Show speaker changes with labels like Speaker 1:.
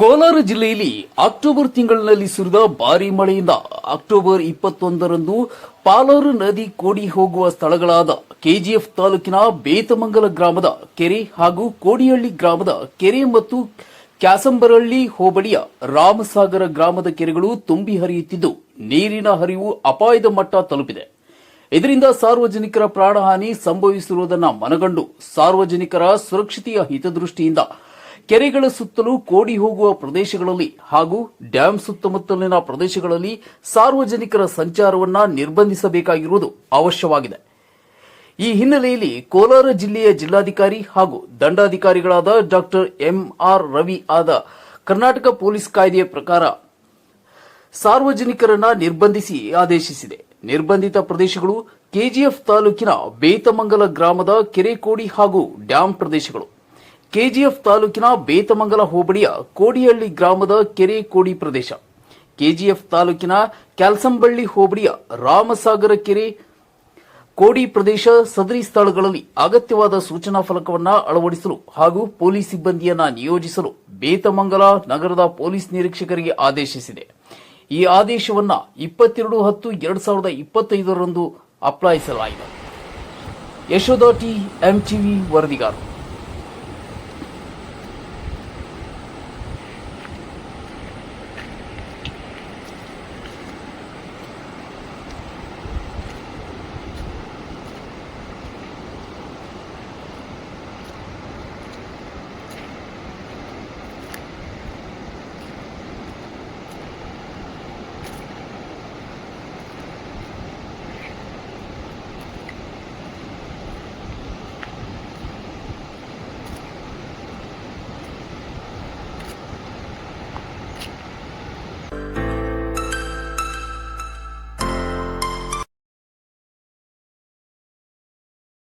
Speaker 1: ಕೋಲಾರ ಜಿಲ್ಲೆಯಲ್ಲಿ ಅಕ್ಟೋಬರ್ ತಿಂಗಳಿನಲ್ಲಿ ಸುರಿದ ಭಾರೀ ಮಳೆಯಿಂದ ಅಕ್ಟೋಬರ್ ಇಪ್ಪತ್ತೊಂದರಂದು ಪಾಲಾರು ನದಿ ಕೋಡಿ ಹೋಗುವ ಸ್ಥಳಗಳಾದ ಕೆಜಿಎಫ್ ತಾಲೂಕಿನ ಬೇತಮಂಗಲ ಗ್ರಾಮದ ಕೆರೆ ಹಾಗೂ ಕೋಡಿಹಳ್ಳಿ ಗ್ರಾಮದ ಕೆರೆ ಮತ್ತು ಕ್ಯಾಸಂಬರಹಳ್ಳಿ ಹೋಬಳಿಯ ರಾಮಸಾಗರ ಗ್ರಾಮದ ಕೆರೆಗಳು ತುಂಬಿ ಹರಿಯುತ್ತಿದ್ದು, ನೀರಿನ ಹರಿವು ಅಪಾಯದ ಮಟ್ಟ ತಲುಪಿದೆ. ಇದರಿಂದ ಸಾರ್ವಜನಿಕರ ಪ್ರಾಣಹಾನಿ ಸಂಭವಿಸಿರುವುದನ್ನು ಮನಗಂಡು ಸಾರ್ವಜನಿಕರ ಸುರಕ್ಷತೆಯ ಹಿತದೃಷ್ಟಿಯಿಂದ ಕೆರೆಗಳ ಸುತ್ತಲೂ ಕೋಡಿ ಹೋಗುವ ಪ್ರದೇಶಗಳಲ್ಲಿ ಹಾಗೂ ಡ್ಯಾಂ ಸುತ್ತಮುತ್ತಲಿನ ಪ್ರದೇಶಗಳಲ್ಲಿ ಸಾರ್ವಜನಿಕರ ಸಂಚಾರವನ್ನು ನಿರ್ಬಂಧಿಸಬೇಕಾಗಿರುವುದು ಅವಶ್ಯವಾಗಿದೆ. ಈ ಹಿನ್ನೆಲೆಯಲ್ಲಿ ಕೋಲಾರ ಜಿಲ್ಲೆಯ ಜಿಲ್ಲಾಧಿಕಾರಿ ಹಾಗೂ ದಂಡಾಧಿಕಾರಿಗಳಾದ ಡಾಕ್ಟರ್ ಎಂಆರ್ ರವಿ ಆದ ಕರ್ನಾಟಕ ಪೊಲೀಸ್ ಕಾಯ್ದೆಯ ಪ್ರಕಾರ ಸಾರ್ವಜನಿಕರನ್ನ ನಿರ್ಬಂಧಿಸಿ ಆದೇಶಿಸಿದೆ. ನಿರ್ಬಂಧಿತ ಪ್ರದೇಶಗಳು ಕೆಜಿಎಫ್ ತಾಲೂಕಿನ ಬೇತಮಂಗಲ ಗ್ರಾಮದ ಕೆರೆಕೋಡಿ ಹಾಗೂ ಡ್ಯಾಂ ಪ್ರದೇಶಗಳು. ಕೆಜಿಎಫ್ ತಾಲೂಕಿನ ಬೇತಮಂಗಲ ಹೋಬಳಿಯ ಕೋಡಿಹಳ್ಳಿ ಗ್ರಾಮದ ಕೆರೆ ಕೋಡಿ ಪ್ರದೇಶ. ಕೆಜಿಎಫ್ ತಾಲೂಕಿನ ಕ್ಯಾಲ್ಸಂಬಳ್ಳಿ ಹೋಬಳಿಯ ರಾಮಸಾಗರ ಕೆರೆ ಕೋಡಿ ಪ್ರದೇಶ ಸದರಿ ಸ್ಥಳಗಳಲ್ಲಿ ಅಗತ್ಯವಾದ ಸೂಚನಾ ಫಲಕವನ್ನು ಅಳವಡಿಸಲು ಹಾಗೂ ಪೊಲೀಸ್ ಸಿಬ್ಬಂದಿಯನ್ನು ನಿಯೋಜಿಸಲು ಬೇತಮಂಗಲ ನಗರದ ಪೊಲೀಸ್ ನಿರೀಕ್ಷಕರಿಗೆ ಆದೇಶಿಸಿದೆ. ಈ ಆದೇಶವನ್ನು ಇಪ್ಪತ್ತೆರಡು ಹತ್ತು ಎರಡು ಸಾವಿರದ ಇಪ್ಪತ್ತೈದರಂದು ಅಪ್ಲಾಯಿಸಲಾಯಿತು. Yashoda T MTV ವರದಿಗಾರರು.